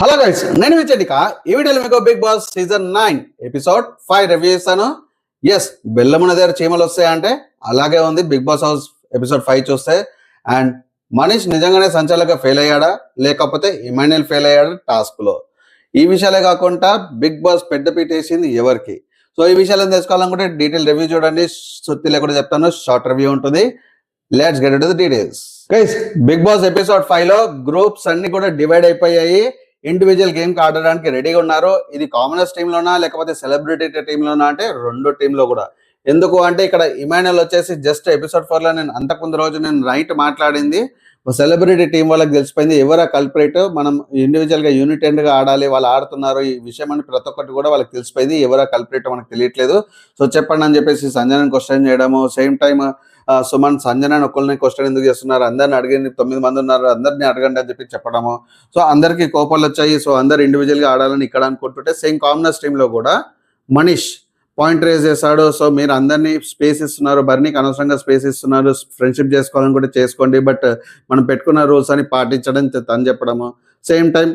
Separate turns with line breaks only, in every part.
Hello guys నేను విచండిక ఈ వీడియోలో మీకు Bigg Boss season nine episode five review ఇస్తాను ఎస్ బెల్లమున దగ్గర చీమలు వస్తాయంటే అలాగే ఉంది. Bigg Boss house episode five చూస్తే. అండ్ మనీష్ నిజంగానే సంచాలక ఫెయిల్ అయ్యాడా? లేకపోతే ఇమాన్యుల్ ఫెయిల్ అయ్యాడా టాస్క్లో ఈ విషయాలే కాకుండా బిగ్ బాస్ పెద్ద వేసింది ఎవరికి? సో ఈ విషయాలను తెలుసుకోవాలనుకుంటే డీటెయిల్ రివ్యూ చూడండి. సుత్తి లేకుండా చెప్తాను. షార్ట్ రివ్యూ ఉంటుంది. Let's get to details guys Bigg Boss episode ఫైవ్లో గ్రూప్స్ అన్ని కూడా డివైడ్ అయిపోయాయి. ఇండివిజువల్ గేమ్కి ఆడడానికి రెడీగా ఉన్నారు ఇది కామనర్స్ టీమ్ లోనా లేకపోతే సెలబ్రిటీ టీమ్ లోనా అంటే రెండు టీమ్లో కూడా. ఎందుకు అంటే ఇక్కడ ఇమాన్యుల్ వచ్చేసి జస్ట్ ఎపిసోడ్ ఫోర్లో నేను అంతకుముందు రోజు నేను నైట్ మాట్లాడింది. సెలబ్రిటీ టీం వాళ్ళకి తెలిసిపోయింది ఎవరా కల్పరేట్ మనం ఇండివిజువల్గా యూనిటెండ్ ఆడాలి వాళ్ళు ఆడుతున్నారు ఈ విషయం అని ప్రతి ఒక్కటి కూడా వాళ్ళకి తెలిసిపోయింది ఎవరా కల్పరేట్ మనకు తెలియట్లేదు. సో చెప్పండి అని చెప్పేసి సంజయ్ క్వశ్చన్ చేయడము సేమ్ టైం సుమన్ సంజన ఒకరిని క్వశ్చన్ ఎందుకు చేస్తున్నారు అందరిని అడిగింది తొమ్మిది మంది ఉన్నారు అందరిని అడగండి అని చెప్పి చెప్పడము. సో అందరికి కోపాలు వచ్చాయి సో అందరు ఇండివిజువల్గా ఆడాలని ఇక్కడ అనుకుంటుంటే సేమ్ కామనర్స్ టీమ్లో కూడా మనీష్ పాయింట్ రేజ్ చేశాడు. సో మీరు అందరినీ స్పేస్ ఇస్తున్నారు. బర్నీకి అనవసరంగా స్పేస్ ఇస్తున్నారు. ఫ్రెండ్షిప్ చేసుకోవాలని కూడా చేసుకోండి. బట్ మనం పెట్టుకున్న రూల్స్ అని పాటించడం తను చెప్పడము. Same time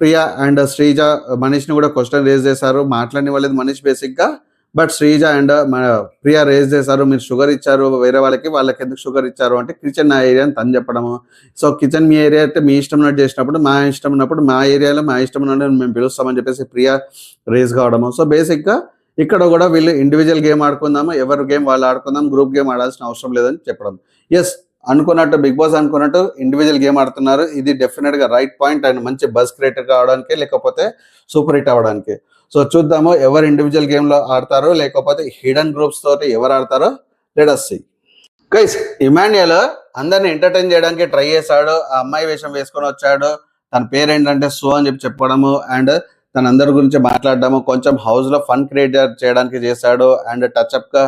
Priya and Sreeja మనీష్ని కూడా క్వశ్చన్ రేజ్ చేశారు. మాట్లాడిన వాళ్ళది మనీష్ బేసిక్గా but Sreeja and Priya raise చేశారు. మీరు షుగర్ ఇచ్చారు. వేరే వాళ్ళకి వాళ్ళకి ఎందుకు షుగర్ ఇచ్చారు? అంటే కిచెన్ నా ఏరియా అని తను చెప్పడము. సో కిచెన్ మీ ఏరియా అంటే మీ ఇష్టం ఉన్నట్టు చేసినప్పుడు మా ఇష్టం ఉన్నప్పుడు మా ఏరియాలో మా ఇష్టం ఉన్నట్టు మేము పిలుస్తామని చెప్పేసి ప్రియా రేజ్ కావడము. సో బేసిక్గా ఇక్కడ కూడా వీళ్ళు ఇండివిజువల్ గేమ్ ఆడుకుందాము ఎవరి గేమ్ వాళ్ళు ఆడుకుందాం గ్రూప్ గేమ్ ఆడాల్సిన అవసరం లేదని చెప్పడం. ఎస్ అనుకున్నట్టు బిగ్ బాస్ అనుకున్నట్టు ఇండివిజువల్ గేమ్ ఆడుతున్నారు. ఇది డెఫినెట్గా రైట్ పాయింట్ అండ్ మంచి బస్ క్రియేటర్ కావడానికి లేకపోతే సూపర్ హిట్ అవ్వడానికి. సో చూద్దాము ఎవరు ఇండివిజువల్ గేమ్లో ఆడతారో లేకపోతే హిడెన్ గ్రూప్స్ తోటి ఎవరు ఆడతారో లెటస్ సి గైస్ ఇమాన్యుయల్ అందరిని ఎంటర్టైన్ చేయడానికి ట్రై చేశాడు. ఆ అమ్మాయి వేషం వేసుకొని వచ్చాడు. తన పేరు ఏంటంటే సో అని చెప్పి చెప్పడము అండ్ తన అందరి గురించి మాట్లాడడము కొంచెం హౌస్లో ఫన్ క్రియేట్ చేయడానికి చేశాడు అండ్ టచ్ అప్గా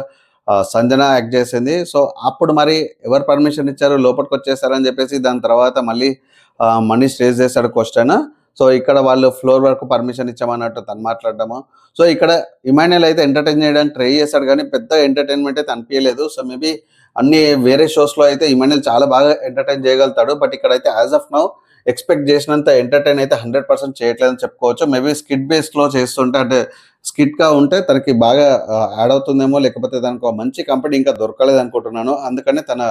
సంజన యాక్ట్ చేసింది. సో అప్పుడు మరి ఎవరు పర్మిషన్ ఇచ్చారు లోపలికి వచ్చేసారని చెప్పేసి దాని తర్వాత మళ్ళీ మనీ మనీష్ రేజ్ చేశాడు క్వశ్చన్ సో ఇక్కడ వాళ్ళు ఫ్లోర్ వరకు పర్మిషన్ ఇచ్చామన్నట్టు తను మాట్లాడడము. సో ఇక్కడ ఇమాన్యుల్ అయితే ఎంటర్టైన్ చేయడానికి ట్రై చేశాడు కానీ పెద్ద ఎంటర్టైన్మెంట్ అయితే అనిపించలేదు. సో మేబీ అన్ని వేరే షోస్లో అయితే ఇమాన్యుల్ చాలా బాగా ఎంటర్టైన్ చేయగలుగుతాడు. బట్ ఇక్కడైతే యాజ్ ఆఫ్ నౌ ఎక్స్పెక్ట్ చేసినంత ఎంటర్టైన్ అయితే హండ్రెడ్ పర్సెంట్ చేయట్లేదని చెప్పుకోవచ్చు. మేబీ స్కిట్ బేస్లో చేస్తుంటే అంటే స్కిట్గా ఉంటే తనకి బాగా యాడ్ అవుతుందేమో లేకపోతే దానికి ఒక మంచి కంపెనీ ఇంకా దొరకలేదు అనుకుంటున్నాను. అందుకనే తన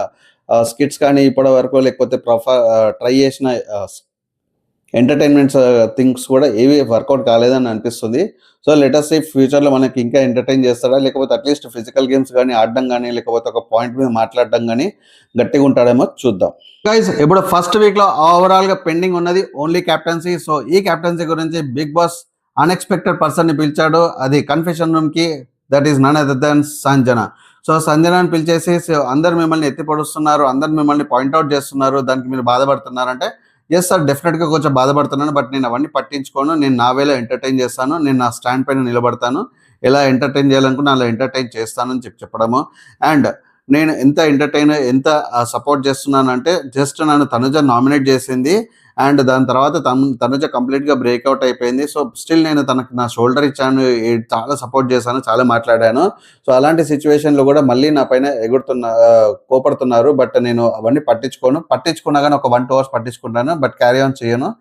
స్కిట్స్ కానీ ఇప్పటి వరకు లేకపోతే ప్రొఫా ట్రై చేసిన ఎంటర్టైన్మెంట్స్ థింగ్స్ uh, కూడా ఏవి వర్కౌట్ కాలేదని అనిపిస్తుంది. సో లెటర్స్ ఈ ఫ్యూచర్లో మనకి ఇంకా ఎంటర్టైన్ చేస్తాడా? లేకపోతే అట్లీస్ట్ ఫిజికల్ గేమ్స్ కానీ ఆడడం కానీ లేకపోతే ఒక పాయింట్ మీద మాట్లాడడం కానీ గట్టిగా ఉంటాడేమో చూద్దాం. గైజ్ ఇప్పుడు ఫస్ట్ వీక్లో ఓవరాల్గా ఓవరాల్గా పెండింగ్ ఉన్నది ఓన్లీ కెప్టెన్సీ సో ఈ కెప్టెన్సీ గురించి బిగ్ బాస్ అన్ఎక్స్పెక్టెడ్ పర్సన్ని పిలిచాడు. అది కన్ఫెషన్ రూమ్కి that is none other than Sanjana so సంజనాన్ని పిలిచేసి అందరు మిమ్మల్ని ఎత్తిపడుస్తున్నారు అందరు మిమ్మల్ని పాయింట్అవుట్ చేస్తున్నారు దానికి మీరు బాధపడుతున్నారంటే ఎస్ సార్ డెఫినెట్గా కొంచెం బాధపడుతున్నాను బట్ నేను అవన్నీ పట్టించుకోను. నేను నా వేలో ఎంటర్టైన్ చేస్తాను నేను నా స్టాండ్ పైన నిలబడతాను. ఎలా ఎంటర్టైన్ చేయాలనుకున్నా అలా ఎంటర్టైన్ చేస్తానని చెప్పి చెప్పడము. అండ్ నేను ఎంత ఎంటర్టైన్ ఎంత సపోర్ట్ చేస్తున్నాను అంటే జస్ట్ నన్ను తనుజ నామినేట్ చేసింది అండ్ దాని తర్వాత తను తనుజ కంప్లీట్గా బ్రేక్అవుట్ అయిపోయింది. సో స్టిల్ నేను తనకి నా షోల్డర్ ఇచ్చాను. చాలా సపోర్ట్ చేశాను చాలా మాట్లాడాను. సో అలాంటి సిచ్యువేషన్లో కూడా మళ్ళీ నా పైన ఎగురుతున్న కోపడుతున్నారు. బట్ నేను అవన్నీ పట్టించుకోను. పట్టించుకున్నా కానీ ఒక వన్ టూ అవర్స్ పట్టించుకుంటాను. బట్ క్యారీ ఆన్ చేయను.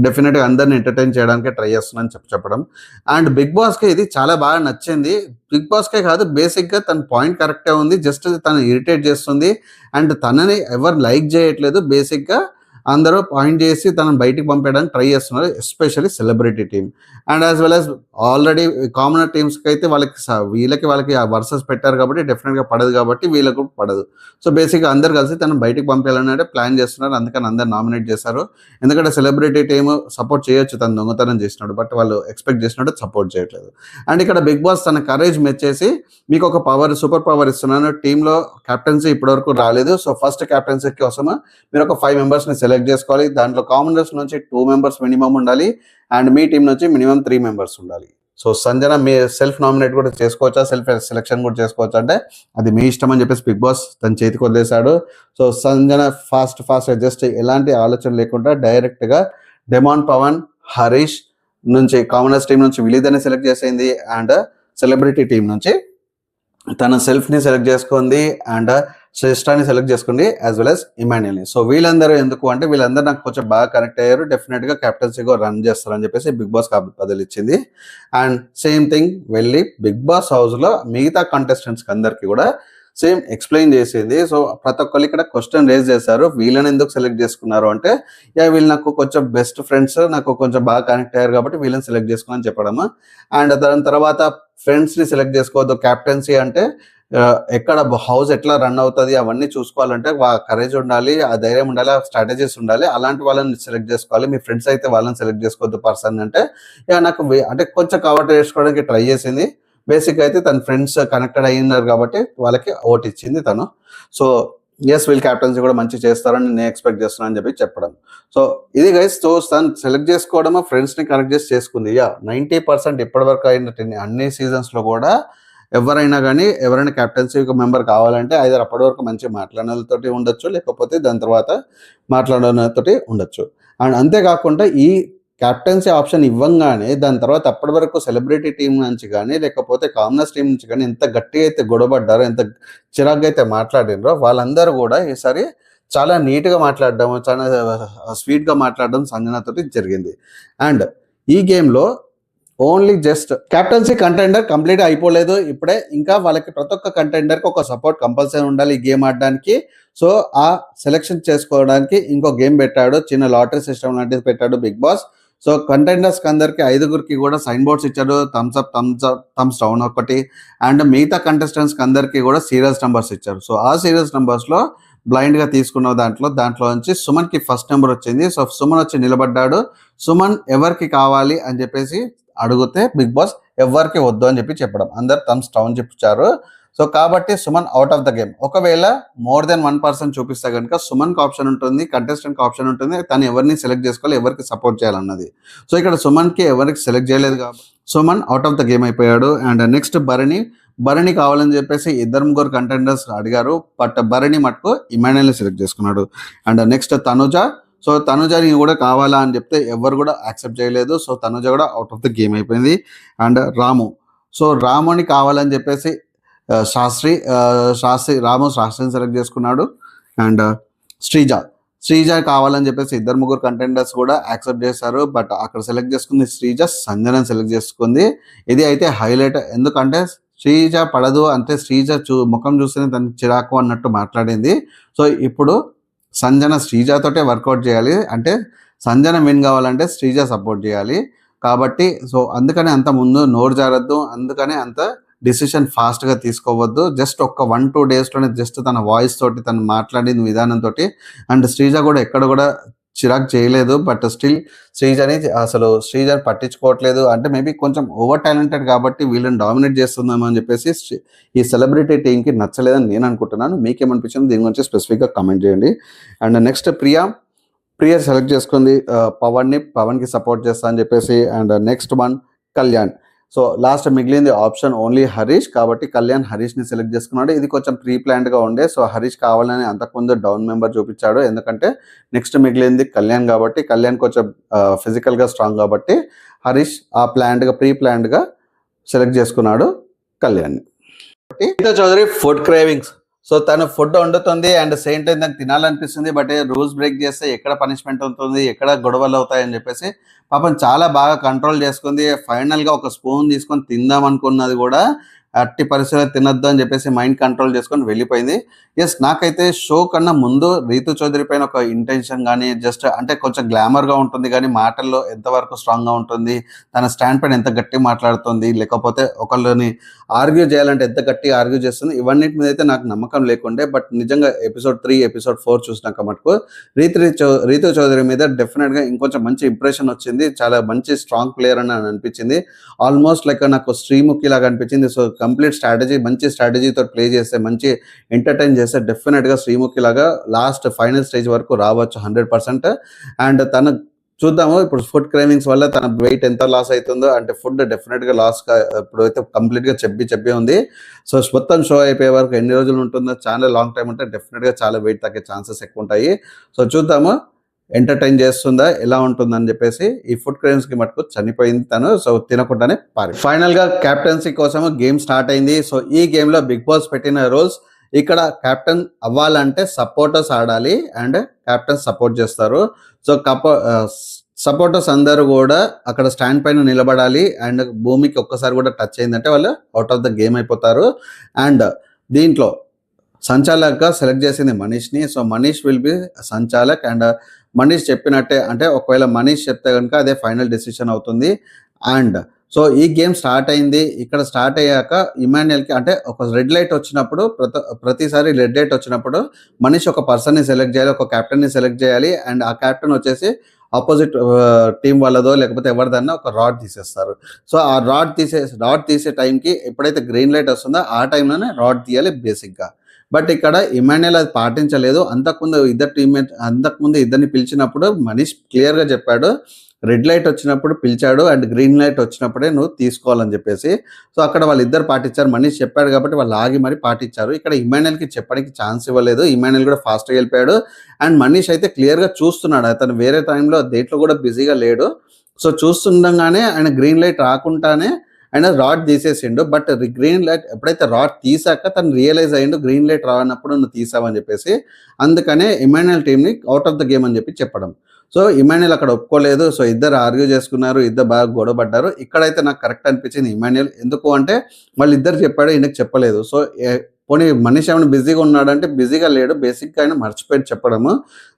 డెఫినెట్గా అందరిని ఎంటర్టైన్ చేయడానికి ట్రై చేస్తున్నాను చెప్పి చెప్పడం. అండ్ బిగ్ బాస్కి ఇది చాలా బాగా నచ్చింది. బిగ్ బాస్కే కాదు బేసిక్గా తన పాయింట్ కరెక్టే ఉంది. జస్ట్ తను ఇరిటేట్ చేస్తుంది. అండ్ తనని ఎవరు లైక్ చేయట్లేదు. బేసిక్గా అందరూ పాయింట్ చేసి తనను బయటికి పంపేయడానికి ట్రై చేస్తున్నారు especially celebrity team and as well as already common టీమ్స్కి అయితే వాళ్ళకి వీళ్ళకి వాళ్ళకి వర్సెస్ పెట్టారు కాబట్టి డెఫినెట్గా పడదు కాబట్టి వీళ్ళకు పడదు. సో బేసిక్గా అందరు కలిసి తను బయటికి పంపేయాలని అంటే ప్లాన్ చేస్తున్నారు. అందుకని అందరు నామినేట్ చేశారు. ఎందుకంటే సెలబ్రిటీ టీమ్ సపోర్ట్ చేయొచ్చు తను దొంగతనం చేసినాడు బట్ వాళ్ళు ఎక్స్పెక్ట్ చేసినట్టు సపోర్ట్ చేయట్లేదు. అండ్ ఇక్కడ బిగ్ బాస్ తన కరేజ్ మెచ్చేసి మీకు ఒక పవర్ సూపర్ పవర్ ఇస్తున్నాను. టీంలో కెప్టెన్సీ ఇప్పటివరకు రాలేదు. సో ఫస్ట్ కెప్టెన్సీ కోసం మీరు ఒక ఫైవ్ మెంబర్స్ని ని సెలెక్ట్ చేసుకోవాలి. దాంట్లో కామనర్స్ నుంచి టూ మెంబర్స్ మినిమం ఉండాలి. అండ్ మీ టీం నుంచి మినిమం త్రీ మెంబర్స్ ఉండాలి. సో సంజన మీ సెల్ఫ్ నామినేట్ కూడా చేసుకోవచ్చా? సెల్ఫ్ సెలెక్షన్ కూడా చేసుకోవచ్చా? అంటే అది మీ ఇష్టం అని చెప్పేసి బిగ్ బాస్ తన చేతికి వదిలేశాడు. So Sanjana fast fast just ఎలాంటి ఆలోచన లేకుండా డైరెక్ట్గా డెమాన్ పవన్ హరీష్ నుంచి కామనర్స్ టీం నుంచి విలీదని సెలెక్ట్ చేసింది. అండ్ సెలబ్రిటీ టీం నుంచి తన సెల్ఫ్ని సెలెక్ట్ చేసుకుంది. అండ్ శ్రేష్ఠాన్ని సెలెక్ట్ చేసుకోండి యాజ్ వెల్ యాజ్ ఇమాన్యుల్ని సో వీళ్ళందరూ ఎందుకు అంటే వీళ్ళందరూ నాకు కొంచెం బాగా కనెక్ట్ అయ్యారు. డెఫినెట్గా క్యాప్టెన్సీగా రన్ చేస్తారని చెప్పేసి బిగ్ బాస్ బదులు ఇచ్చింది అండ్ సేమ్ థింగ్ వెళ్ళి బిగ్ బాస్ హౌస్లో మిగతా కంటెస్టెంట్స్కి అందరికీ కూడా సేమ్ ఎక్స్ప్లెయిన్ చేసింది. సో ప్రతి ఒక్కరు ఇక్కడ క్వశ్చన్ రేజ్ చేశారు. వీళ్ళని ఎందుకు సెలెక్ట్ చేసుకున్నారు అంటే యా వీళ్ళు నాకు కొంచెం బెస్ట్ ఫ్రెండ్స్ నాకు కొంచెం బాగా కనెక్ట్ అయ్యారు కాబట్టి వీళ్ళని సెలెక్ట్ చేసుకుని చెప్పడము. అండ్ దాని తర్వాత ఫ్రెండ్స్ని సెలెక్ట్ చేసుకోవద్దు. క్యాప్టెన్సీ అంటే ఎక్కడ హౌస్ ఎట్లా రన్ అవుతుంది అవన్నీ చూసుకోవాలంటే కరేజ్ ఉండాలి ఆ ధైర్యం ఉండాలి ఆ స్ట్రాటజీస్ ఉండాలి. అలాంటి వాళ్ళని సెలెక్ట్ చేసుకోవాలి. మీ ఫ్రెండ్స్ అయితే వాళ్ళని సెలెక్ట్ చేసుకోవద్దు పర్సన్ అంటే. యా నాకు అంటే కొంచెం కవర్ చేసుకోవడానికి ట్రై చేసింది. బేసిక్ అయితే తన ఫ్రెండ్స్ కనెక్టెడ్ అయ్యినారు కాబట్టి వాళ్ళకి ఓట్ ఇచ్చింది తను. సో ఎస్ వీళ్ళు క్యాప్టెన్సీ కూడా మంచి చేస్తారని నేను ఎక్స్పెక్ట్ చేస్తున్నాను అని చెప్పి చెప్పడం. సో ఇది గైస్ సో తను సెలెక్ట్ చేసుకోవడమో ఫ్రెండ్స్ని కనెక్ట్ చేసి చేసుకుంది. యా నైంటీ పర్సెంట్ ఇప్పటివరకు అయిన అన్ని సీజన్స్లో కూడా ఎవరైనా కానీ ఎవరైనా క్యాప్టెన్సీ మెంబర్ కావాలంటే ఐదు అప్పటి వరకు మంచి మాట్లాడినతోటి ఉండొచ్చు లేకపోతే దాని తర్వాత మాట్లాడినతోటి ఉండొచ్చు. అండ్ అంతేకాకుండా ఈ క్యాప్టెన్సీ ఆప్షన్ ఇవ్వంగానే దాని తర్వాత అప్పటి వరకు సెలబ్రిటీ టీం నుంచి కానీ లేకపోతే కామనర్స్ టీం నుంచి కానీ ఎంత గట్టిగా అయితే గొడవపడ్డారో ఎంత చిరాగ్గా అయితే మాట్లాడినరో వాళ్ళందరూ కూడా ఈసారి చాలా నీట్గా మాట్లాడడం చాలా స్వీట్గా మాట్లాడడం సంజనతో జరిగింది. అండ్ ఈ గేమ్లో only just captaincy contender complete అయిపోలేదు ఇప్పుడే. ఇంకా వాళ్ళకి ప్రతి ఒక్క కంటెండర్కి ఒక సపోర్ట్ కంపల్సరీ ఉండాలి ఈ గేమ్ ఆడడానికి. సో ఆ సెలెక్షన్ చేసుకోవడానికి ఇంకో గేమ్ పెట్టాడు చిన్న లాటరీ సిస్టమ్ లాంటిది పెట్టాడు బిగ్ బాస్. సో కంటెండర్స్కి అందరికి ఐదుగురికి కూడా సైన్ బోర్డ్స్ ఇచ్చాడు thumbs up thumbs up thumbs down ఒకటి. అండ్ మిగతా కంటెస్టెంట్స్ అందరికీ కూడా సీరియస్ నెంబర్స్ ఇచ్చారు. సో ఆ సీరియస్ నెంబర్స్లో బ్లైండ్గా తీసుకున్న దాంట్లో దాంట్లో నుంచి సుమన్కి ఫస్ట్ నెంబర్ వచ్చింది. సో సుమన్ వచ్చి నిలబడ్డాడు. సుమన్ ఎవరికి కావాలి అని చెప్పేసి అడిగితే బిగ్ బాస్ ఎవరికి వద్దు అని చెప్పి చెప్పడం. అందరు థమ్స్ డౌన్ చెప్పించారు సో కాబట్టి Suman out of the game ఒకవేళ మోర్ దెన్ వన్ పర్సన్ చూపిస్తే కనుక సుమన్కి ఆప్షన్ ఉంటుంది కంటెస్టెంట్కి ఆప్షన్ ఉంటుంది. తను ఎవరిని సెలెక్ట్ చేసుకోవాలి ఎవరికి సపోర్ట్ చేయాలన్నది. సో ఇక్కడ సుమన్కి ఎవరికి సెలెక్ట్ చేయలేదు కాబట్టి Suman out of the game అయిపోయాడు. అండ్ నెక్స్ట్ భరణి భరణి కావాలని చెప్పేసి ఇద్దరు ముగ్గురు కంటెండర్స్ అడిగారు. బట్ భరణి మటుకు ఇమాన్యుల్ సెలెక్ట్ చేసుకున్నాడు. అండ్ నెక్స్ట్ తనుజ సో తనుజని కూడా కావాలా అని చెప్తే ఎవరు కూడా యాక్సెప్ట్ చేయలేదు. సో తనుజ కూడా అవుట్ ఆఫ్ ద గేమ్ అయిపోయింది. అండ్ రాము సో రాముని కావాలని చెప్పేసి శాస్త్రి శాస్త్రి రాము శాస్త్రిని సెలెక్ట్ చేసుకున్నాడు. అండ్ శ్రీజ శ్రీజ కావాలని చెప్పేసి ఇద్దరు ముగ్గురు కంటెండర్స్ కూడా యాక్సెప్ట్ చేశారు. బట్ అక్కడ సెలెక్ట్ చేసుకుంది శ్రీజ సంజనని సెలెక్ట్ చేసుకుంది. ఇది అయితే హైలైట్ ఎందుకంటే శ్రీజ పడదు అంటే శ్రీజ చూ ముఖం చూస్తేనే తన చిరాకు అన్నట్టు మాట్లాడింది. సో ఇప్పుడు సంజన శ్రీజతోటే వర్కౌట్ చేయాలి. అంటే సంజన విన్ కావాలంటే శ్రీజ సపోర్ట్ చేయాలి. కాబట్టి సో అందుకనే అంత ముందు నోరు జారద్దు. అందుకనే అంత డిసిషన్ ఫాస్ట్గా తీసుకోవద్దు. జస్ట్ ఒక్క వన్ టూ డేస్లోనే జస్ట్ తన వాయిస్ తోటి తను మాట్లాడిన విధానంతో అండ్ శ్రీజ కూడా ఎక్కడ కూడా చిరాక్ చేయలేదు. బట్ స్టిల్ శ్రీజని అసలు శ్రీజని పట్టించుకోవట్లేదు. అంటే మేబీ కొంచెం ఓవర్ టాలెంటెడ్ కాబట్టి వీళ్ళని డామినేట్ చేస్తుందామని అని చెప్పేసి ఈ సెలబ్రిటీ టీంకి నచ్చలేదని నేను అనుకుంటున్నాను. మీకేమనిపించింది? దీని గురించి స్పెసిఫిక్గా కమెంట్ చేయండి. And next Priya Priya select చేసుకుంది. పవన్ని పవన్కి సపోర్ట్ చేస్తా అని చెప్పేసి. And next one Kalyan. So last మిగిలింది ఆప్షన్ ఓన్లీ హరీష్ కాబట్టి కళ్యాణ్ హరీష్ని సెలెక్ట్ చేసుకున్నాడు. ఇది కొంచెం ప్రీ ప్లాన్డ్గా ఉండే. సో హరీష్ కావాలని అంతకుముందు డౌన్ మెంబర్ చూపించాడు. ఎందుకంటే నెక్స్ట్ మిగిలింది కళ్యాణ్ కాబట్టి కళ్యాణ్ కొంచెం ఫిజికల్గా స్ట్రాంగ్ కాబట్టి హరీష్ ఆ ప్లాన్డ్గా ప్రీ ప్లాన్డ్గా సెలెక్ట్ చేసుకున్నాడు Kalyan Geetha Chowdary food cravings. So తను ఫుడ్ వండుతుంది అండ్ సేమ్ టైం దానికి తినాలనిపిస్తుంది బట్ రూల్స్ బ్రేక్ చేస్తే ఎక్కడ పనిష్మెంట్ ఉంటుంది ఎక్కడ గొడవలు అవుతాయని చెప్పేసి పాపం చాలా బాగా కంట్రోల్ చేసుకుంది. ఫైనల్గా ఒక స్పూన్ తీసుకొని తిందాం అనుకున్నది కూడా అట్టి పరిస్థితుల్లో తినొద్దు అని చెప్పేసి మైండ్ కంట్రోల్ చేసుకొని వెళ్ళిపోయింది. ఎస్ నాకైతే షో కన్నా ముందు రీతు చౌదరి పైన ఒక ఇంటెన్షన్ కానీ జస్ట్ అంటే కొంచెం గ్లామర్గా ఉంటుంది కానీ మాటల్లో ఎంతవరకు స్ట్రాంగ్గా ఉంటుంది తన స్టాండ్ పైన ఎంత గట్టి మాట్లాడుతుంది లేకపోతే ఒకళ్ళని ఆర్గ్యూ చేయాలంటే ఎంత గట్టి ఆర్గ్యూ చేస్తుంది ఇవన్నిటి మీద అయితే నాకు నమ్మకం లేకుండే బట్ నిజంగా ఎపిసోడ్ త్రీ ఎపిసోడ్ ఫోర్ చూసినాక మటుకు రీతు రీతు చౌదరి మీద డెఫినెట్గా ఇంకొంచెం మంచి ఇంప్రెషన్ వచ్చింది చాలా మంచి స్ట్రాంగ్ ప్లేయర్ అని అనిపించింది. ఆల్మోస్ట్ లైక్ నాకు శ్రీముఖి లాగా అనిపించింది సో కంప్లీట్ స్ట్రాటజీ మంచి స్ట్రాటజీతో ప్లే చేస్తే మంచి ఎంటర్టైన్ చేస్తే డెఫినెట్గా శ్రీముఖి లాగా లాస్ట్ ఫైనల్ స్టేజ్ వరకు రావచ్చు హండ్రెడ్ పర్సెంట్. అండ్ తన చూద్దాము ఇప్పుడు ఫుడ్ క్రేవింగ్స్ వల్ల తన వెయిట్ ఎంత లాస్ అవుతుందో అంటే ఫుడ్ డెఫినెట్గా లాస్ ఇప్పుడు అయితే కంప్లీట్గా చెప్పి చెప్పి ఉంది. సో మొత్తం షో అయిపోయే వరకు ఎన్ని రోజులు ఉంటుందో చాలా లాంగ్ టైం ఉంటే డెఫినెట్గా చాలా వెయిట్ తగ్గే ఛాన్సెస్ ఎక్కువ ఉంటాయి. సో చూద్దాము. ఎంటర్టైన్ చేస్తుందా ఎలా ఉంటుందని చెప్పేసి ఈ ఫుడ్ క్రేమ్స్కి మటుకు చనిపోయింది తను. సో తినకుండానే పారి ఫైనల్గా కెప్టెన్సీ కోసం గేమ్ స్టార్ట్ అయింది. సో ఈ గేమ్లో బిగ్ బాస్ పెట్టిన రూల్స్ ఇక్కడ కెప్టెన్ అవ్వాలంటే సపోర్టర్స్ ఆడాలి అండ్ కెప్టెన్ సపోర్ట్ చేస్తారు. సో కపో సపోర్టర్స్ అందరూ కూడా అక్కడ స్టాండ్ పైన నిలబడాలి అండ్ భూమికి ఒక్కసారి కూడా టచ్ అయిందంటే వాళ్ళు అవుట్ ఆఫ్ ద గేమ్ అయిపోతారు. అండ్ దీంట్లో సంచాలక్గా సెలెక్ట్ చేసింది మనీష్ని. సో మనీష్ విల్ బి సంచాలక్ అండ్ మనీష్ చెప్పినట్టే అంటే ఒకవేళ మనీష్ చెప్తే కనుక అదే ఫైనల్ డెసిషన్ అవుతుంది. అండ్ సో ఈ గేమ్ స్టార్ట్ అయింది. ఇక్కడ స్టార్ట్ అయ్యాక ఇమాన్యుయల్కి అంటే ఒక రెడ్ లైట్ వచ్చినప్పుడు ప్రతి ప్రతిసారి రెడ్ లైట్ వచ్చినప్పుడు మనిషి ఒక పర్సన్ని సెలెక్ట్ చేయాలి ఒక క్యాప్టెన్ని సెలెక్ట్ చేయాలి. అండ్ ఆ క్యాప్టెన్ వచ్చేసి ఆపోజిట్ టీం వాళ్ళదో లేకపోతే ఎవరిదన్నా ఒక రాడ్ తీసేస్తారు. సో ఆ రాడ్ తీసే రాడ్ తీసే టైంకి ఎప్పుడైతే గ్రీన్ లైట్ వస్తుందో ఆ టైంలోనే రాడ్ తీయాలి బేసిక్గా. బట్ ఇక్కడ ఇమాన్యుల్ అది పాటించలేదు. అంతకుముందు ఇద్దరు టీమ్మేట్ అంతకుముందు ఇద్దరిని పిలిచినప్పుడు మనీష్ క్లియర్గా చెప్పాడు. రెడ్ లైట్ వచ్చినప్పుడు పిలిచాడు అండ్ గ్రీన్ లైట్ వచ్చినప్పుడే నువ్వు తీసుకోవాలని చెప్పేసి. సో అక్కడ వాళ్ళిద్దరు పాటించారు. మనీష్ చెప్పాడు కాబట్టి వాళ్ళు ఆగి మరి పాటించారు. ఇక్కడ ఇమాన్యుల్కి చెప్పడానికి ఛాన్స్ ఇవ్వలేదు. ఇమాన్యుల్ కూడా ఫాస్ట్గా వెళ్ళిపోయాడు. అండ్ మనీష్ అయితే క్లియర్గా చూస్తున్నాడు. అతను వేరే టైంలో దేంట్లో కూడా బిజీగా లేడు. సో చూస్తుండగానే ఆయన గ్రీన్ లైట్ రాకుండానే అండ్ రాడ్ తీసేసిండు బట్ గ్రీన్ లైట్ ఎప్పుడైతే రాడ్ తీసాక తను రియలైజ్ అయ్యిండు గ్రీన్ లైట్ రానప్పుడు నువ్వు తీసావని చెప్పేసి అందుకనే ఇమానుయల్ టీంని అవుట్ ఆఫ్ ద గేమ్ అని చెప్పి చెప్పడం. సో ఇమాన్యుయల్ అక్కడ ఒప్పుకోలేదు సో ఇద్దరు ఆర్గ్యూ చేసుకున్నారు ఇద్దరు బాగా గొడవపడ్డారు. ఇక్కడైతే నాకు కరెక్ట్ అనిపించింది ఇమానుయల్ ఎందుకు అంటే వాళ్ళు ఇద్దరు చెప్పాడు ఈయనకు చెప్పలేదు. సో పోనీ మనిషి ఏమైనా బిజీగా ఉన్నాడంటే బిజీగా లేడు బేసిక్గా ఆయన మర్చిపోయి చెప్పడము.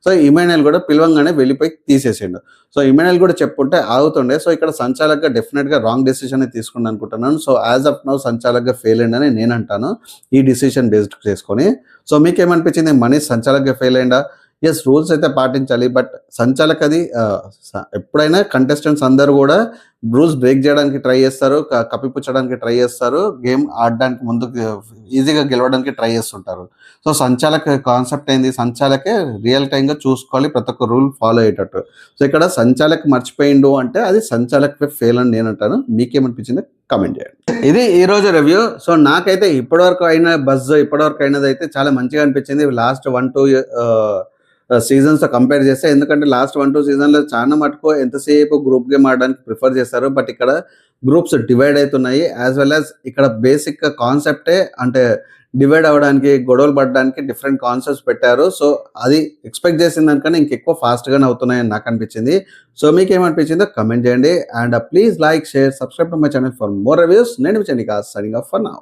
సో ఇమాన్యుయల్ కూడా పిలవంగానే వెళ్ళిపోయి తీసేసిండు. సో ఇమాన్యుయల్ కూడా చెప్పుంటే ఆగుతుండే. సో ఇక్కడ సంచాలక్గా డెఫినెట్గా రాంగ్ డెసిషన్ తీసుకుని అనుకుంటున్నాను. సో యాజ్ ఆఫ్ నౌ సంచాలక్గా ఫెయిల్ అయిందని నేను అంటాను. ఈ డిసిషన్ బేస్డ్ చేసుకొని. సో మీకేమనిపించింది? మనీష్ సంచాలక్గా ఫెయిల్ అయిందా ఎస్ రూల్స్ అయితే పాటించాలి. బట్ సంచాలక్ అది ఎప్పుడైనా కంటెస్టెంట్స్ అందరూ కూడా బ్రూస్ బ్రేక్ చేయడానికి ట్రై చేస్తారు కప్పిపుచ్చడానికి ట్రై చేస్తారు గేమ్ ఆడడానికి ముందుకు ఈజీగా గెలవడానికి ట్రై చేస్తుంటారు. సో సంచాలక కాన్సెప్ట్ ఏంది? సంచాలకే రియల్ టైంగా చూసుకోవాలి ప్రతి ఒక్క రూల్ ఫాలో అయ్యేటట్టు. సో ఇక్కడ సంచాలక్ మర్చిపోయిండు అంటే అది సంచాలక్ ఫెయిల్ అని నేను అంటాను. మీకేమనిపించింది? కమెంట్ చేయండి. ఇది ఈ రోజు రివ్యూ సో నాకైతే ఇప్పటివరకు అయిన బజ్ ఇప్పటివరకు అయినది అయితే చాలా మంచిగా అనిపించింది. లాస్ట్ వన్ టూ సీజన్స్తో కంపేర్ చేస్తే ఎందుకంటే లాస్ట్ వన్ టూ సీజన్లో చాలా మటుకు ఎంతసేపు గ్రూప్ గేమ్ ఆడడానికి ప్రిఫర్ చేస్తారు. బట్ ఇక్కడ గ్రూప్స్ డివైడ్ అవుతున్నాయి. యాజ్ వెల్ యాజ్ ఇక్కడ బేసిక్ కాన్సెప్టే అంటే డివైడ్ అవ్వడానికి గొడవలు పడడానికి డిఫరెంట్ కాన్సెప్ట్స్ పెట్టారు. సో అది ఎక్స్పెక్ట్ చేసిన దానికన్నా ఇంకెక్కువ ఫాస్ట్ గానే అవుతున్నాయని నాకు అనిపించింది. సో మీకు ఏమనిపించిందో కమెంట్ చేయండి. And please like share subscribe to my channel for more reviews నేను Chandika signing off for now